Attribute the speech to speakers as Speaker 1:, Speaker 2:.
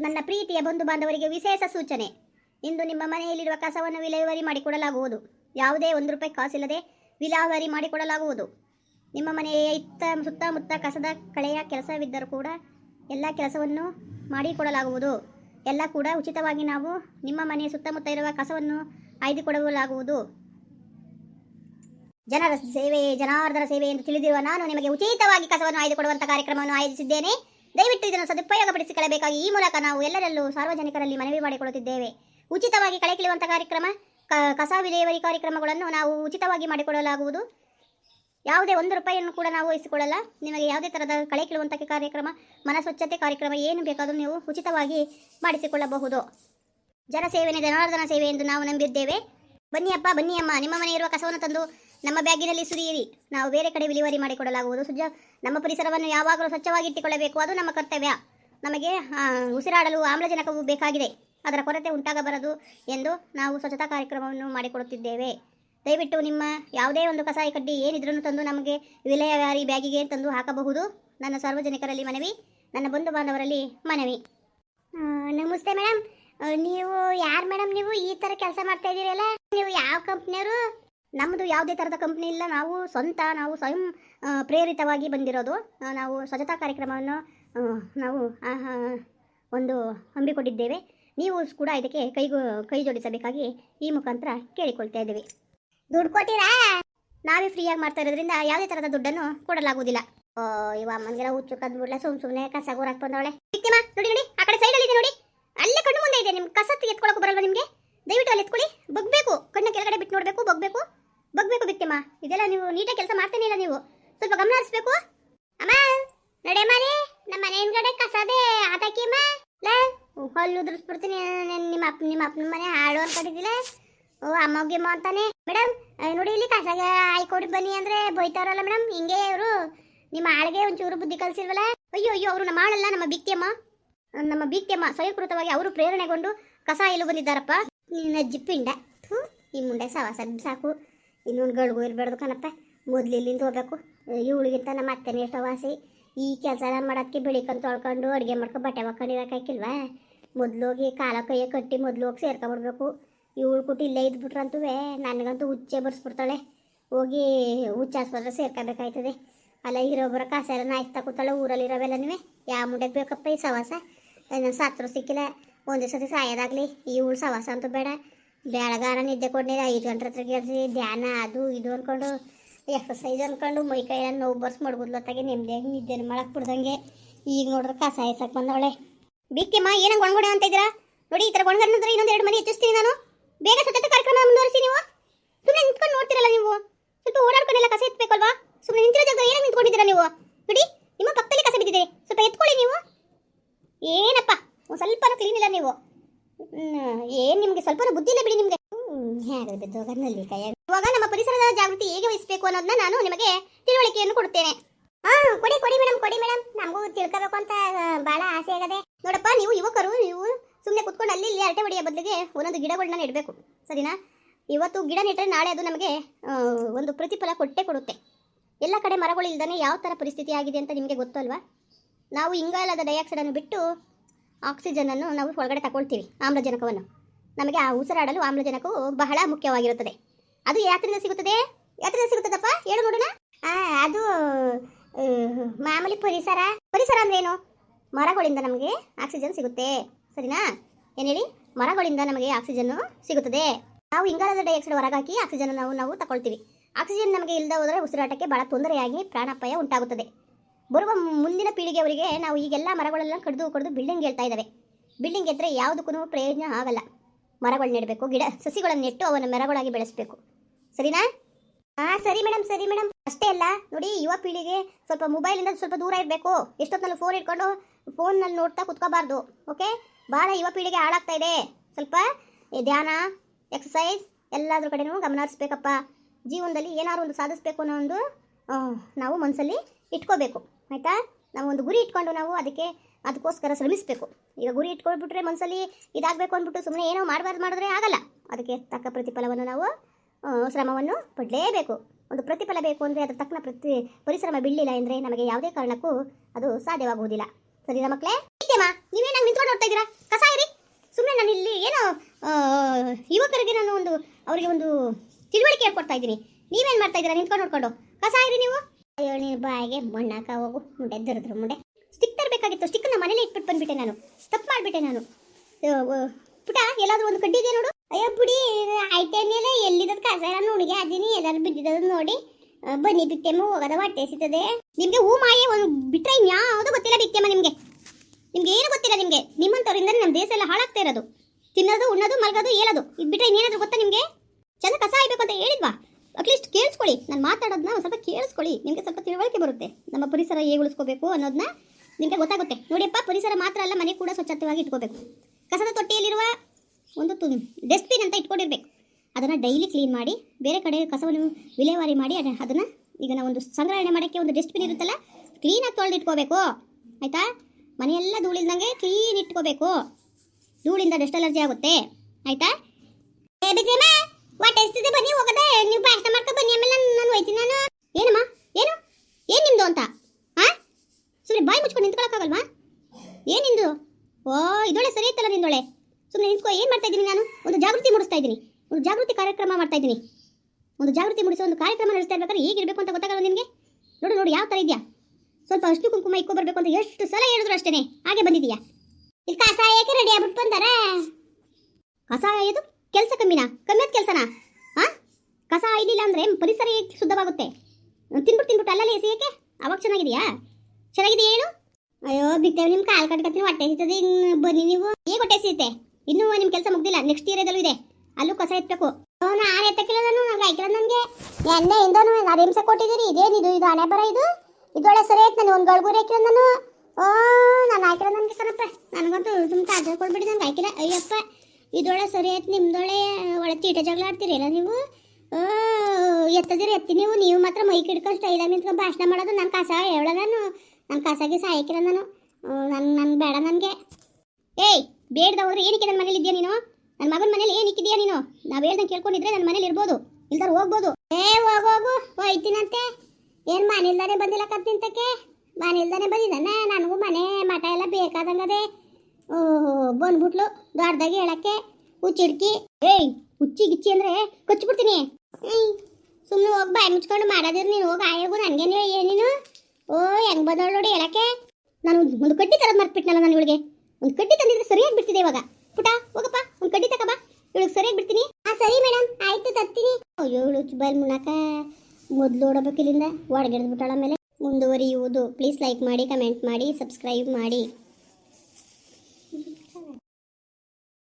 Speaker 1: ನನ್ನ ಪ್ರೀತಿಯ ಬಂಧು ಬಾಂಧವರಿಗೆ ವಿಶೇಷ ಸೂಚನೆ. ಇಂದು ನಿಮ್ಮ ಮನೆಯಲ್ಲಿರುವ ಕಸವನ್ನು ವಿಲೇವಾರಿ ಮಾಡಿಕೊಡಲಾಗುವುದು. ಯಾವುದೇ ಒಂದು ರೂಪಾಯಿ ಕಾಸಿಲ್ಲದೆ ವಿಲೇವಾರಿ ಮಾಡಿಕೊಡಲಾಗುವುದು. ನಿಮ್ಮ ಮನೆಯ ಇತ್ತ ಸುತ್ತಮುತ್ತ ಕಸದ ಕಳೆಯ ಕೆಲಸವಿದ್ದರೂ ಕೂಡ ಎಲ್ಲ ಕೆಲಸವನ್ನು ಮಾಡಿಕೊಡಲಾಗುವುದು. ಎಲ್ಲ ಕೂಡ ಉಚಿತವಾಗಿ ನಾವು ನಿಮ್ಮ ಮನೆಯ ಸುತ್ತಮುತ್ತ ಇರುವ ಕಸವನ್ನು ಆಯ್ದುಕೊಡಲಾಗುವುದು ಜನರ ಸೇವೆ, ಜನಾರ್ದನ ಸೇವೆ ಎಂದು ತಿಳಿದಿರುವ ನಾನು ನಿಮಗೆ ಉಚಿತವಾಗಿ ಕಸವನ್ನು ಆಯ್ದುಕೊಡುವಂಥ ಕಾರ್ಯಕ್ರಮವನ್ನು ಆಯೋಜಿಸಿದ್ದೇನೆ. ದಯವಿಟ್ಟು ಇದನ್ನು ಸದುಪಯೋಗಪಡಿಸಿಕೊಳ್ಳಬೇಕಾಗಿ ಈ ಮೂಲಕ ನಾವು ಎಲ್ಲರಲ್ಲೂ ಸಾರ್ವಜನಿಕರಲ್ಲಿ ಮನವಿ ಮಾಡಿಕೊಳ್ಳುತ್ತಿದ್ದೇವೆ. ಉಚಿತವಾಗಿ ಕಳೆ ಕೀಳುವಂಥ ಕಾರ್ಯಕ್ರಮ ಕಸ ವಿಲೇವರಿ ಕಾರ್ಯಕ್ರಮಗಳನ್ನು ನಾವು ಉಚಿತವಾಗಿ ಮಾಡಿಕೊಡಲಾಗುವುದು. ಯಾವುದೇ ಒಂದು ರೂಪಾಯಿಯನ್ನು ಕೂಡ ನಾವು ವಹಿಸಿಕೊಳ್ಳಲ್ಲ. ನಿಮಗೆ ಯಾವುದೇ ಥರದ ಕಳೆ ಕೀಳುವಂಥ ಕಾರ್ಯಕ್ರಮ, ಮನ ಸ್ವಚ್ಛತೆ ಕಾರ್ಯಕ್ರಮ ಏನು ಬೇಕಾದರೂ ನೀವು ಉಚಿತವಾಗಿ ಮಾಡಿಸಿಕೊಳ್ಳಬಹುದು. ಜನಸೇವೆನೇ ಜನಾರ್ದನ ಸೇವೆ ಎಂದು ನಾವು ನಂಬಿದ್ದೇವೆ. ಬನ್ನಿಯಪ್ಪ, ಬನ್ನಿಯಮ್ಮ, ನಿಮ್ಮ ಮನೆ ಇರುವ ಕಸವನ್ನು ತಂದು ನಮ್ಮ ಬ್ಯಾಗಿನಲ್ಲಿ ಸುರಿಯಿರಿ. ನಾವು ಬೇರೆ ಕಡೆ ವಿಲಿವರಿ ಮಾಡಿಕೊಡಲಾಗುವುದು. ಸುಜ, ನಮ್ಮ ಪರಿಸರವನ್ನು ಯಾವಾಗಲೂ ಸ್ವಚ್ಛವಾಗಿ ಇಟ್ಟುಕೊಳ್ಳಬೇಕು. ಅದು ನಮ್ಮ ಕರ್ತವ್ಯ. ನಮಗೆ ಉಸಿರಾಡಲು ಆಮ್ಲಜನಕವು ಬೇಕಾಗಿದೆ. ಅದರ ಕೊರತೆ ಉಂಟಾಗಬಾರದು ಎಂದು ನಾವು ಸ್ವಚ್ಛತಾ ಕಾರ್ಯಕ್ರಮವನ್ನು ಮಾಡಿಕೊಡುತ್ತಿದ್ದೇವೆ. ದಯವಿಟ್ಟು ನಿಮ್ಮ ಯಾವುದೇ ಒಂದು ಕಸಾಯಿ ಕಡ್ಡಿ ಏನಿದ್ರೂ ತಂದು ನಮಗೆ ವಿಲೇವಾರಿ ಬ್ಯಾಗಿಗೆ ತಂದು ಹಾಕಬಹುದು. ನನ್ನ ಸಾರ್ವಜನಿಕರಲ್ಲಿ ಮನವಿ, ನನ್ನ ಬಂಧು ಬಾಂಧವರಲ್ಲಿ ಮನವಿ. ನಮಸ್ತೆ ಮೇಡಮ್ ನೀವು ಯಾರು ಮೇಡಮ್ ನೀವು? ಈ ಥರ ಕೆಲಸ ಮಾಡ್ತಾ ಇದ್ದೀರಲ್ಲ ನೀವು ಯಾವ ಕಂಪ್ನಿಯವರು ನಮ್ಮದು ಯಾವುದೇ ಥರದ ಕಂಪ್ನಿ ಇಲ್ಲ. ನಾವು ಸ್ವಂತ, ನಾವು ಸ್ವಯಂ ಪ್ರೇರಿತವಾಗಿ ಬಂದಿರೋದು. ನಾವು ಸ್ವಚ್ಛತಾ ಕಾರ್ಯಕ್ರಮವನ್ನು ನಾವು ಒಂದು ಹಮ್ಮಿಕೊಂಡಿದ್ದೇವೆ. ನೀವು ಕೂಡ ಇದಕ್ಕೆ ಕೈಗೂ, ಕೈ ಜೋಡಿಸಬೇಕಾಗಿ ಈ ಮುಖಾಂತರ ಕೇಳಿಕೊಳ್ತಾ ಇದ್ದೀವಿ. ದುಡ್ಡು ಕೊಟ್ಟಿರಾ? ನಾವೇ ಫ್ರೀಯಾಗಿ ಮಾಡ್ತಾ ಇರೋದ್ರಿಂದ ಯಾವುದೇ ಥರದ ದುಡ್ಡನ್ನು ಕೊಡಲಾಗುವುದಿಲ್ಲ. ಓ, ಇವ ಹುಚ್ಚು ಕದ್ಬಿಡ್ಲ ಸುಮ್ ಸುಮ್ಮನೆ ಕಸ ಗೋರಾಕ್ ಬಂದವಳೆ. ನೋಡಿ ನೋಡಿ ಆ ಕಡೆ ಸೈಡಲ್ಲಿ ಇದೆ ನೋಡಿ ಅಲ್ಲೇ ಕಣ್ಣು ಮುಂದೆ ಇದೆ ನಿಮ್ ಕಸ ಎತ್ಕೊಳಕ್ ಬರಲ್ವಾ ನಿಮ್ಗೆ ದಯವಿಟ್ಟು ಅಲ್ಲಿ ಎತ್ಕೊಳ್ಳಿ ಬಗ್ಬೇಕು ಕಣ್ಣ ಕೆಳಗಡೆ ಬಿಟ್ಟು ನೋಡ್ಬೇಕು ಬಗ್ಬೇಕು ಬಗ್ಬೇಕು ಬಿತ್ತಿಮ್ಮ ಇದೆಲ್ಲ ನೀವು ನೀಟಾಗಿ ಕೆಲಸ ಮಾಡ್ತಾನೆ ಇಲ್ಲ ನೀವು ಸ್ವಲ್ಪ ಗಮನ ಹರಿಸ್ಬೇಕು ಅಮ್ಮ ನಡೆ ಮಾರಿ ನಮ್ಮ ಮನೆ ಹಿಂದ್ಗಡೆ ಕಸದೆ ಆತಾಕಿಮ್ಮ ಲೇ ಹೊಲ್ಲು ಉದುರಿಸ್ಬಿಡ್ತೀನಿ. ನಿಮ್ಮ ಅಪ್ಪ, ನಿಮ್ಮ ಅಪ್ಪನ ಮನೆ ಹಾಡು ಅನ್ಕೊಂಡಿದ್ದಿಲ್ಲ ಓ, ಅಮ್ಮ, ಗಿಮ್ಮ ಅಂತಾನೆ. ಮೇಡಮ್ ನೋಡಿ ಇಲ್ಲಿ ಕಸಗೆ ಆಯ್ಕೊಡಿ ಬನ್ನಿ ಅಂದ್ರೆ ಬೈತಾರಲ್ಲ ಮೇಡಮ್ ಹಿಂಗೆ ಇವರು, ನಿಮ್ಮ ಆಳಿಗೆ ಒಂಚೂರು ಬುದ್ಧಿ ಕಲಿಸಿಲ್ವಲ್ಲ? ಅಯ್ಯೋ ಅಯ್ಯೋ, ಅವರು ನಮ್ಮ ಆಳಲ್ಲ, ನಮ್ಮ ಬಿಕ್ತಿಯಮ್ಮ ನಮ್ಮ ಬಿಕ್ತಿಯಮ್ಮ ಸ್ವಯಂಕೃತವಾಗಿ ಅವರು ಪ್ರೇರಣೆಗೊಂಡು ಕಸ ಇಲ್ಲಿ ಬಂದಿದ್ದಾರಪ್ಪ. ನಿನ್ನ ಜಿಪ್ಪಿಂಡ ಹ್ಞೂ ಈ ಮುಂಡೆ ಸವಾಸ ಸಾಕು. ಇನ್ನೊಂದು ಗಳಿಗೂ ಇರಬಾರ್ದು ಕಣಪ್ಪ. ಮೊದ್ಲು ಇಲ್ಲಿಂದ ಹೋಗ್ಬೇಕು. ಇವಳಿಗಿಂತ ನಮ್ಮ ಅತ್ತೆನೇ ವಾಸಿ. ಈ ಕೆಲಸ ಮಾಡೋದಕ್ಕೆ ಬೆಳಿಕಂತ ತೊಳ್ಕೊಂಡು ಅಡುಗೆ ಮಾಡ್ಕೊಂಡು ಬಟ್ಟೆ ಹಾಕೊಂಡಿರೋಕ್ಕಾಕಿಲ್ವಾ ಮೊದ್ಲು ಹೋಗಿ ಕಾಲ ಕೈಯ ಕಟ್ಟಿ ಮೊದ್ಲು ಹೋಗಿ ಸೇರ್ಕೊಂಡ್ಬಿಡ್ಬೇಕು ಇವಳು ಕೊಟ್ಟು ಇಲ್ಲೇ ಇದ್ಬಿಟ್ರಂತೂ ನನಗಂತೂ ಹುಚ್ಚೆ ಬರ್ಸ್ಬಿಡ್ತಾಳೆ. ಹೋಗಿ ಹುಚ್ಚ ಆಸ್ಪತ್ರೆ ಸೇರ್ಕೊಬೇಕಾಯ್ತದೆ. ಅಲ್ಲ ಇರೋಬ್ಬರ ಕಾಸ ಎಲ್ಲ ನಾಯ್ತಾ ಕೂತಾಳೆ, ಊರಲ್ಲಿ ನೀವೇ? ಯಾವ ಮುಂಡೆಗೆ ಬೇಕಪ್ಪ ಈ ಸವಾಸ? ನನ್ನ ಸತ್ರು ಸಿಕ್ಕಿಲ್ಲ, ಒಂದೇ ಸತಿ ಸಾಯೋದಾಗ್ಲಿ. ಇವಳು ಸವಾಸ ಅಂತೂ ಬೇಡ. ಬೆಳಗಾರ ನಿದ್ದೆ ಕೊಡ್ನಿಲ್ಲ ಐದು ಗಂಟೆ ಹತ್ರ ಧ್ಯಾನ, ಅದು, ಇದು ಅಂದ್ಕೊಂಡು ಎಕ್ಸಸೈಸ್ ಅಂದ್ಕೊಂಡು ಮೈ ಕೈ ಎಲ್ಲ ನೋವು ಬರ್ಸ್ ಮಡ್ಗುದ್ಲತ್ತಾಗೆ ನೆಮ್ಮದಿಯಾಗಿ ನಿದ್ದೆ ಮಾಡಕ್ಕೆ ಬಿಡ್ದಂಗೆ. ಈಗ ನೋಡಿದ್ರೆ ಕಸ ಎಸಕ್ಕೆ ಬಂದವಳೆ. ಬಿಕ್ಕಿಮ್ಮ, ಏನಂಗೆ ಒಣಗೋಣ ಅಂತ ಇದ್ದೀರಾ? ನೋಡಿ, ಈ ಥರ ಒಣಗಂದ್ರೆ ಇನ್ನೊಂದು ಎರಡು ಮನೆ ಹೆಚ್ಚಿಸ್ತೀನಿ ನಾನು. ಬೇಗ ಸತತ ಕಾರ್ಯಕ್ರಮ ಮುಂದುವರಿಸಿ ನೀವು. ಸುಮ್ಮನೆ ನಿಂತ್ಕೊಂಡು ನೋಡ್ತಿರಲ್ಲ ನೀವು. ಸ್ವಲ್ಪ ಓಡಾಡ್ಕೊಂಡೆಲ್ಲ ಕಸ ಎತ್ತಬೇಕಲ್ವಾ ಸುಮ್ಮನೆ ನಿಂತಿರೋ ಜಾಗ ಏನಕ್ಕೆ ನಿಂತ್ಕೊಂಡಿದ್ದೀರಾ ನೀವು? ನೋಡಿ ನಿಮ್ಮ ಪಕ್ಕದಲ್ಲಿ ಕಸ ಬಿದ್ದಿದೆ. ಸ್ವಲ್ಪ ಎತ್ಕೊಳ್ಳಿ ನೀವು. ಏನಪ್ಪ ಸ್ವಲ್ಪ ಕ್ಲೀನ್ ಇಲ್ಲ ನೀವು. ಏನು ನಿಮಗೆ ಸ್ವಲ್ಪ ಬುದ್ಧಿ ಇಲ್ಲ ಬಿಡಿ ನಿಮಗೆ. ಕೈ ಇವಾಗ ನಮ್ಮ ಪರಿಸರದ ಜಾಗೃತಿ ಹೇಗೆ ವಹಿಸಬೇಕು ಅನ್ನೋದನ್ನ ನಾನು ನಿಮಗೆ ತಿಳುವಳಿಕೆಯನ್ನು ಕೊಡುತ್ತೇನೆ ಹಾ, ಕೊಡಿ ಕೊಡಿ ಮೇಡಮ್ ಕೊಡಿ ಮೇಡಮ್ ನಮಗೂ ತಿಳ್ಕೋಬೇಕು ಅಂತ ಬಹಳ ಆಸೆ ಆಗದೆ. ನೋಡಪ್ಪ, ನೀವು ಯುವಕರು, ನೀವು ಸುಮ್ಮನೆ ಕುತ್ಕೊಂಡು ಅಲ್ಲಿ ಇಲ್ಲಿ ಅರಟೆ ಹೊಡೆಯ ಬದಲಿಗೆ ಒಂದೊಂದು ಗಿಡಗಳನ್ನ ನೆಡಬೇಕು. ಸರಿನಾ? ಇವತ್ತು ಗಿಡ ನೆಟ್ಟರೆ ನಾಳೆ ಅದು ನಮಗೆ ಒಂದು ಪ್ರತಿಫಲ ಕೊಟ್ಟೇ ಕೊಡುತ್ತೆ. ಎಲ್ಲ ಕಡೆ ಮರಗಳು ಇಲ್ದೇ ಯಾವ ಥರ ಪರಿಸ್ಥಿತಿ ಆಗಿದೆ ಅಂತ ನಿಮಗೆ ಗೊತ್ತು ಅಲ್ವಾ? ನಾವು ಇಂಗಾಲದ ಡೈಆಕ್ಸೈಡನ್ನು ಬಿಟ್ಟು ಆಕ್ಸಿಜನನ್ನು ನಾವು ಒಳಗಡೆ ತಗೊಳ್ತೀವಿ, ಆಮ್ಲಜನಕವನ್ನು. ನಮಗೆ ಆ ಉಸಿರಾಡಲು ಆಮ್ಲಜನಕವು ಬಹಳ ಮುಖ್ಯವಾಗಿರುತ್ತದೆ. ಅದು ಯಾತ್ರಿಂದ ಸಿಗುತ್ತದೆ? ಯಾತ್ರಿಂದ ಸಿಗುತ್ತದಪ್ಪ? ಹೇಳು ನೋಡೋಣ. ಅದು ಮಾಮೂಲಿ ಪರಿಸರ. ಪರಿಸರ ಅಂದ್ರೆ ಏನು? ಮರಗಳಿಂದ ನಮಗೆ ಆಕ್ಸಿಜನ್ ಸಿಗುತ್ತೆ. ಸರಿನಾ? ಏನು ಹೇಳಿ? ಮರಗಳಿಂದ ನಮಗೆ ಆಕ್ಸಿಜನ್ ಸಿಗುತ್ತದೆ. ನಾವು ಇಂಗಾಲದ ಡೈಆಕ್ಸೈಡ್ ಹೊರಗಾಕಿ ಆಕ್ಸಿಜನ್ ನಾವು ನಾವು ತಗೊಳ್ತೀವಿ. ಆಕ್ಸಿಜನ್ ನಮಗೆ ಇಲ್ಲದ ಹೋದರೆ ಉಸಿರಾಟಕ್ಕೆ ಬಹಳ ತೊಂದರೆಯಾಗಿ ಪ್ರಾಣಾಪಾಯ ಉಂಟಾಗುತ್ತದೆ. ಬರುವ ಮುಂದಿನ ಪೀಳಿಗೆಯವರಿಗೆ ನಾವು ಈಗೆಲ್ಲ ಮರಗಳೆಲ್ಲ ಕಡಿದು ಕಡಿದು ಬಿಲ್ಡಿಂಗ್ ಹೇಳ್ತಾ ಇದ್ದಾವೆ. ಬಿಲ್ಡಿಂಗ್ ಎದ್ರೆ ಯಾವುದಕ್ಕೂ ಪ್ರಯೋಜನ ಆಗಲ್ಲ. ಮರಗಳು ನೆಡಬೇಕು, ಗಿಡ ಸಸಿಗಳನ್ನು ನೆಟ್ಟು ಅವನ್ನ ಮರಗಳಾಗಿ ಬೆಳೆಸಬೇಕು. ಸರಿನಾ? ಹಾಂ ಸರಿ ಮೇಡಮ್ ಸರಿ ಮೇಡಮ್ ಅಷ್ಟೇ ಅಲ್ಲ, ನೋಡಿ, ಯುವ ಪೀಳಿಗೆ ಸ್ವಲ್ಪ ಮೊಬೈಲಿಂದ ಸ್ವಲ್ಪ ದೂರ ಇರಬೇಕು. ಎಷ್ಟೊತ್ತಿನಲ್ಲಿ ಫೋನ್ ಇಟ್ಕೊಂಡು ಫೋನ್ನಲ್ಲಿ ನೋಡ್ತಾ ಕುತ್ಕೋಬಾರ್ದು ಓಕೆ ಭಾಳ ಯುವ ಪೀಳಿಗೆ ಹಾಳಾಗ್ತಾ ಇದೆ. ಸ್ವಲ್ಪ ಧ್ಯಾನ ಎಕ್ಸಸೈಸ್ ಎಲ್ಲಾದ್ರ ಕಡೆನೂ ಗಮನ ಹರಿಸ್ಬೇಕಪ್ಪ. ಜೀವನದಲ್ಲಿ ಏನಾದ್ರು ಒಂದು ಸಾಧಿಸ್ಬೇಕು ಅನ್ನೋ ಒಂದು ನಾವು ಮನಸ್ಸಲ್ಲಿ ಇಟ್ಕೋಬೇಕು. ಆಯಿತಾ? ನಾವು ಒಂದು ಗುರಿ ಇಟ್ಕೊಂಡು ನಾವು ಅದಕ್ಕೆ ಅದಕ್ಕೋಸ್ಕರ ಶ್ರಮಿಸಬೇಕು. ಈಗ ಗುರಿ ಇಟ್ಕೊಂಡ್ಬಿಟ್ರೆ ಮನಸ್ಸಲ್ಲಿ ಇದಾಗಬೇಕು ಅಂದ್ಬಿಟ್ಟು ಸುಮ್ಮನೆ ಏನೋ ಮಾಡಬಾರ್ದು ಮಾಡಿದ್ರೆ ಆಗಲ್ಲ. ಅದಕ್ಕೆ ತಕ್ಕ ಪ್ರತಿಫಲವನ್ನು ನಾವು ಶ್ರಮವನ್ನು ಪಡಲೇಬೇಕು. ಒಂದು ಪ್ರತಿಫಲ ಬೇಕು ಅಂದರೆ ಅದರ ತಕ್ಕನ ಪ್ರತಿ, ಪರಿಶ್ರಮ ಬೀಳಲಿಲ್ಲ ಅಂದರೆ ನಮಗೆ ಯಾವುದೇ ಕಾರಣಕ್ಕೂ ಅದು ಸಾಧ್ಯವಾಗುವುದಿಲ್ಲ. ಸರಿನಾ ಮಕ್ಕಳೇ ಇತ್ತೇಮ್ಮ ನೀವೇನು ನಂಗೆ ನಿಂತ್ಕೊಂಡು ಹೋಗ್ತಾ ಇದ್ದೀರಾ? ಕಸ ಇರಿ. ಸುಮ್ಮನೆ ನಾನು ಇಲ್ಲಿ ಏನೋ ಯುವಕರಿಗೆ ನಾನು ಒಂದು, ಅವರಿಗೆ ಒಂದು ತಿಳುವಳಿಕೆ ಹೇಳ್ಕೊಡ್ತಾ ಇದ್ದೀನಿ. ನೀವೇನು ಮಾಡ್ತಾ ಇದ್ದೀರಾ? ನಿಂತ್ಕೊಂಡು ನೋಡ್ಕೊಂಡು. ಕಸ ಇರಿ ನೀವು. ಅಯ್ಯೋ ನೀನು ಬಾಯಿಗೆ ಮಣ್ಣಾಕ ಹೋಗು. ಮುಂಡೆ ದರಿದ್ರು ಮುಂಡೆ ಸ್ಟಿಕ್ ತರಬೇಕಾಗಿತ್ತು ಸ್ಟಿಕ್ನ ಮನೇಲಿ ಇಟ್ಬಿಟ್ಟು ಬಂದ್ಬಿಟ್ಟೆ ನಾನು. ತಪ್ಪು ಮಾಡಿಬಿಟ್ಟೆ ನಾನು. ಪುಟ, ಎಲ್ಲಾದ್ರೂ ಒಂದು ಕಡ್ಡಿ ಇದೆಯಾ ನೋಡು. ಅಯ್ಯೋ ಬಿಡಿ ಆಯ್ತೆ ಮೇಲೆ ಎಲ್ಲಿದ್ದ ಕಸ? ಎಲ್ಲ ನುಣಿಗೆ ಅದೀನಿ ಎಲ್ಲಾರು ಬಿದ್ದಿದ್ದು ನೋಡಿ. ಬನ್ನಿ, ಬಿಟ್ಟೆಮ್ಮ, ಹೋಗದ ಹೊಟ್ಟೆ ಸಿಗ್ತದೆ ನಿಮಗೆ ಹೂ ಮಾಯೆ ಒಂದು ಬಿಟ್ರೆ ಇನ್ಯಾವುದು ಗೊತ್ತಿಲ್ಲ ಬಿಟ್ಟೆಮ್ಮ ನಿಮಗೆ. ನಿಮ್ಗೆ ಏನು ಗೊತ್ತಿಲ್ಲ ನಿಮಗೆ. ನಿಮ್ಮಂಥವ್ರಿಂದ ನಮ್ಮ ದೇಶ ಎಲ್ಲ ಹಾಳಾಗ್ತಾ ಇರೋದು. ತಿನ್ನೋದು, ಉಣ್ಣೋದು, ಮಲಗೋದು ಹೇಳೋದು ಇದು ಬಿಟ್ರೆ ಇನ್ನೇನಾದರೂ ಗೊತ್ತಾ ನಿಮಗೆ? ಚಂದ ಕಸ ಆಯ್ಬೇಕು ಅಂತ ಹೇಳಿದ್ವಾ ಅಟ್ಲೀಸ್ಟ್ ಕೇಳಿಸ್ಕೊಳ್ಳಿ. ನಾನು ಮಾತಾಡೋದನ್ನ ಒಂದು ಸ್ವಲ್ಪ ಕೇಳಿಸ್ಕೊಳ್ಳಿ. ನಿಮಗೆ ಸ್ವಲ್ಪ ತಿಳುವಳಿಕೆ ಬರುತ್ತೆ. ನಮ್ಮ ಪರಿಸರ ಹೇಗೆ ಉಳಿಸ್ಕೋಬೇಕು ಅನ್ನೋದನ್ನ ನಿಮಗೆ ಗೊತ್ತಾಗುತ್ತೆ. ನೋಡಿಯಪ್ಪ ಪರಿಸರ ಮಾತ್ರ ಅಲ್ಲ, ಮನೆ ಕೂಡ ಸ್ವಚ್ಛತೆಯಾಗಿ ಇಟ್ಕೋಬೇಕು. ಕಸದ ತೊಟ್ಟಿಯಲ್ಲಿರುವ ಒಂದು ತು ಡಸ್ಟ್ಬಿನ್ ಅಂತ ಇಟ್ಕೊಂಡಿರ್ಬೇಕು. ಅದನ್ನು ಡೈಲಿ ಕ್ಲೀನ್ ಮಾಡಿ, ಬೇರೆ ಕಡೆ ಕಸವನ್ನು ವಿಲೇವಾರಿ ಮಾಡಿ, ಅದ- ಅದನ್ನು ಈಗ ನಾವು ಒಂದು ಸಂಗ್ರಹಣೆ ಮಾಡೋಕ್ಕೆ ಒಂದು ಡಸ್ಟ್ಬಿನ್ ಇರುತ್ತಲ್ಲ ಕ್ಲೀನಾಗಿ ತೊಳೆದು ಇಟ್ಕೋಬೇಕು. ಆಯಿತಾ? ಮನೆಯೆಲ್ಲ ಧೂಳಿಲ್ದಂಗೆ ಕ್ಲೀನ್ ಇಟ್ಕೋಬೇಕು. ಧೂಳಿಂದ ಡಸ್ಟ್ ಅಲರ್ಜಿ ಆಗುತ್ತೆ. ಆಯಿತಾ? ಬನ್ನಿ ಹೋಗದೆ, ನೀವು ಭಾಷಣ ಮಾಡ್ಕೊ ಬನ್ನಿ, ಆಮೇಲೆ ನಾನು ಹೋಯ್ತೀನಿ, ನಾನು ಏನಮ್ಮ? ಏನು? ಏನು ನಿಮ್ಮದು ಅಂತ? ಸುಮ್ಮನೆ ಬಾಯಿ ಮುಚ್ಕೊಂಡು ನಿಂತ್ಕೊಳಕ್ಕಾಗಲ್ವಾ? ಏನಿಂದು ನಿಂದು? ಓ ಇದೊಳೆ ಸರಿ ಇತ್ತಲ್ಲ ನಿಂದೊಳೆ ಸುಮ್ಮನೆ ನಿಂತ್ಕೊ, ಏನು ಮಾಡ್ತಾ ಇದ್ದೀನಿ ನಾನು? ಒಂದು ಜಾಗೃತಿ ಮೂಡಿಸ್ತಾ ಇದ್ದೀನಿ. ಒಂದು ಜಾಗೃತಿ ಕಾರ್ಯಕ್ರಮ ಮಾಡ್ತಾ ಇದ್ದೀನಿ. ಒಂದು ಜಾಗೃತಿ ಮೂಡಿಸೋ ಒಂದು ಕಾರ್ಯಕ್ರಮ ನಡೆಸ್ತಾ ಇರ್ಬೇಕಾದ್ರೆ ಹೇಗಿರಬೇಕು ಅಂತ ಗೊತ್ತಾಗಲ್ಲ ನಿನಗೆ? ನೋಡು ನೋಡು, ಯಾವ ಥರ ಇದೆಯಾ? ಸ್ವಲ್ಪ ಅಷ್ಟು ಕುಂಕುಮ ಇಕ್ಕೋ ಬರಬೇಕು ಅಂತ ಎಷ್ಟು ಸಲ ಹೇಳಿದ್ರು ಅಷ್ಟೇನೆ. ಹಾಗೆ ಬಂದಿದೀಯಾ ಇಲ್ಲಿ ಕಸಾಯಕ್ಕೆ ರೆಡಿ ಆಗ್ಬಿಟ್ಟು ಬಂದಾರ. ಕಸಾಯ ಇದು? ಕೆಲಸ ಕಮ್ಮಿನಾ? ಕಮ್ಮಿ ಕೆಲಸನಾ? ಹಾ ಕಸ ಇದ್ದಿಲ್ಲ ಅಂದ್ರೆ ಪರಿಸರ ಏಕೆ ಶುದ್ಧವಾಗುತ್ತೆ. ತಿನ್ಬಿಟ್ಟು ತಿನ್ಬಿಟ್ಟು ಅಲ್ಲಲ್ಲಿ ಎಸೆಯಕ್ಕೆ? ಅವಾಗ ಚೆನ್ನಾಗಿದೆಯಾ? ಚೆನ್ನಾಗಿದೆ ಏನು? ಅಯ್ಯೋ ಬಿಟ್ಟೆ ನಿಮ್ಮ ಕಾಲ್ ಕಟ್ಕತ್ತೀನಿ ಹೊಟ್ಟೆ ಸಿಗ್ತದೆ ಇನ್ನು ಬನ್ನಿ ನೀವು. ಈಗ ಹೊಟ್ಟೆ ಸಿಗುತ್ತೆ ಇನ್ನು ನಿಮ್ಮ ಕೆಲಸ ಮುಗ್ದಿಲ್ಲ ನೆಕ್ಸ್ಟ್ ಇಯರ್ ಇದೆ. ಅಲ್ಲೂ ಕಸ ಎತ್ತಬೇಕು ನಾನು ಎತ್ತಕ್ಕಿಲ್ಲ ನಾನು ನಂಗೆ ಆಯ್ಕಿಲ್ಲ ನನಗೆ. ಎಣ್ಣೆ ಅದೇ ಹಿಂಸೆ ಕೊಟ್ಟಿದ್ದೀರಿ. ಇದೇನಿದು ಇದು ಹಣೆ ಬರ ಇದು? ಇದೊಳ್ಳೆ ಸರಿ ಆಯ್ತು ನಾನು, ಒಂದು ಗಳಗೂರಿ ಹಾಕಿಲ್ಲ ನಾನು. ಓ, ನಾನು ಹಾಕಿಲ್ಲ ನನಗೆ ಸರಪ್ಪ. ನನಗಂತೂ ತುಂಬ ಕಾಜಲ್ ಕೊಡ್ಬಿಡಿ ನಂಗೆ ಹಾಕಿಲ್ಲ ಅಯ್ಯಪ್ಪ ಇದೊಳೆ ಸರಿ ಆಯ್ತು ನಿಮ್ದೊಳೆ ಒಳ್ಳೆ ತೀಟ ಜಗಳ ಆಡ್ತೀರಲ್ಲ ನೀವು? ಓ, ಎತ್ತದಿರಿ, ಎತ್ತಿ ನೀವು. ನೀವು ಮಾತ್ರ ಮೈ ಕಿಡ್ಕೊಂಡು ಸ್ಟೈಲಾಗಿ ನಿಂತ್ಕೊಂಡು ಭಾಷಣ ಮಾಡೋದು ನನ್ನ ಕಸ ಹೇಳೋದನ್ನು ನಾನು ನನ್ನ ಕಸಾಗೆ ಸಾಯಕಿಲ್ಲ ನಾನು ನನ್ನ ನನ್ನ ಬೇಡ ನನಗೆ. ಏಯ್ ಬೇಡ್ದ ಹೋದ್ರೆ ಏನಕ್ಕೆ ನನ್ನ ಮನೇಲಿ ಇದೆಯಾ ನೀನು? ನನ್ನ ಮಗನ ಮನೇಲಿ ಏನಿಕ್ಕಿದ್ಯಾ ನೀನು? ನಾವು ಹೇಳ್ದಂಗೆ ಕೇಳ್ಕೊಂಡಿದ್ರೆ ನನ್ನ ಮನೇಲಿ ಇರ್ಬೋದು. ಇಲ್ದಾರ ಹೋಗ್ಬೋದು. ಏ, ಹೋಗು ಹೋಗು. ಹೋಯ್ತೀನಂತೆ ಏನು ಮನೆ ಇಲ್ದಾನೆ ಬಂದಿಲ್ಲ ಕತ್ತಿಂತಕ್ಕೆ ನಿಂತಕ್ಕೆ? ಮನೆ ಇಲ್ದಾನೆ ಬಂದಿದ್ದಾನೆ ನನಗೂ ಮನೆ ಮಠ ಎಲ್ಲ ಬೇಕಾದಂಗದೆ ಓಹೋ ಬಂದ್ಬಿಟ್ಲು ದೊಡ್ಡದಾಗಿ ಹೇಳಕ್ಕೆ. ಹುಚ್ಚಿಡ್ಕಿ. ಏಯ್, ಹುಚ್ಚಿ ಗಿಚ್ಚಿ ಅಂದ್ರೆ ಕೊಚ್ಚಿಬಿಡ್ತೀನಿ. ಸುಮ್ಮನೆ ಹೋಗಿ ಬಾಯಿ ಮುಚ್ಕೊಂಡು ಮಾಡೋದಿರ್ ನೀನು. ಹೋಗಿ ಆಯೋಗು ನನಗೇನು ಏನೇನು ಓ ಹೆಂಗ್ ಬಂದವಳು ನೋಡಿ ಹೇಳಕ್ಕೆ ನಾನು ಒಂದು ಕಡ್ಡಿ ತರದ್ ಮರ್ತ್ಬಿಟ್ನಲ್ಲ ನಾನು ಇವಳಿಗೆ. ಒಂದು ಕಡ್ಡಿ ತಂದಿದ್ರೆ ಸರಿಯಾಗಿ ಬಿಡ್ತಿದೆ ಇವಾಗ. ಪುಟ ಹೋಗಪ್ಪ ಒಂದು ಕಡ್ಡಿ ತಕಬ ಇವಳಿಗೆ ಸರಿಯಾಗಿ ಬಿಡ್ತೀನಿ. ಆ ಸರಿ ಮೇಡಮ್ ಆಯ್ತು ತರ್ತೀನಿ. ಅಯ್ಯೋ ಇವಳು ಬಲ್ ಮುನಕ ಮೊದಲು ಓಡಬೇಕು ಇಲ್ಲಿಂದ ಬಿಟ್ಟಾಳ ಮೇಲೆ ಮುಂದುವರಿಯುವುದು. ಪ್ಲೀಸ್ ಲೈಕ್ ಮಾಡಿ ಕಮೆಂಟ್ ಮಾಡಿ ಸಬ್ಸ್ಕ್ರೈಬ್ ಮಾಡಿ.